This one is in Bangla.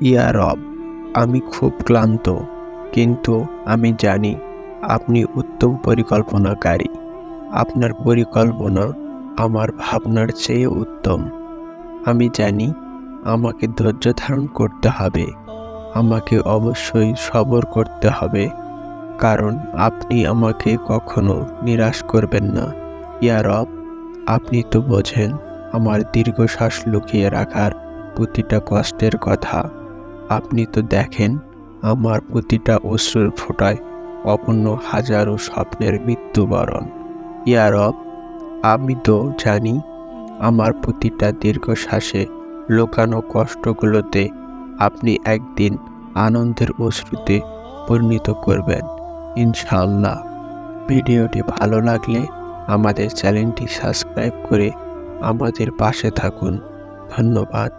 ইয়া রব, আমি খুব ক্লান্ত, কিন্তু আমি জানি আপনি উত্তম পরিকল্পনাকারী। আপনার পরিকল্পনা আমার ভাবনার চেয়ে উত্তম। আমি জানি আমাকে ধৈর্য ধারণ করতে হবে, আমাকে অবশ্যই সবর করতে হবে, কারণ আপনি আমাকে কখনো নিরাশ করবেন না। ইয়া রব, আপনি তো বোঝেন আমার দীর্ঘশ্বাস লুকিয়ে রাখার প্রতিটা কষ্টের কথা। আপনি তো দেখেন, আমার প্রতিটা অশ্রুর ফোঁটায় অপূর্ণ হাজারো স্বপ্নের মৃত্যুবরণ। ইয়া রব, আমি তো জানি, আমার প্রতিটা দীর্ঘশ্বাসে লোকানো কষ্টগুলোতে আপনি একদিন আনন্দের অশ্রুতে পরিণত করবেন। ইনশাল্লাহ ভিডিওটি ভালো লাগলে আমাদের চ্যানেলটি সাবস্ক্রাইব করে আমাদের পাশে থাকুন। ধন্যবাদ।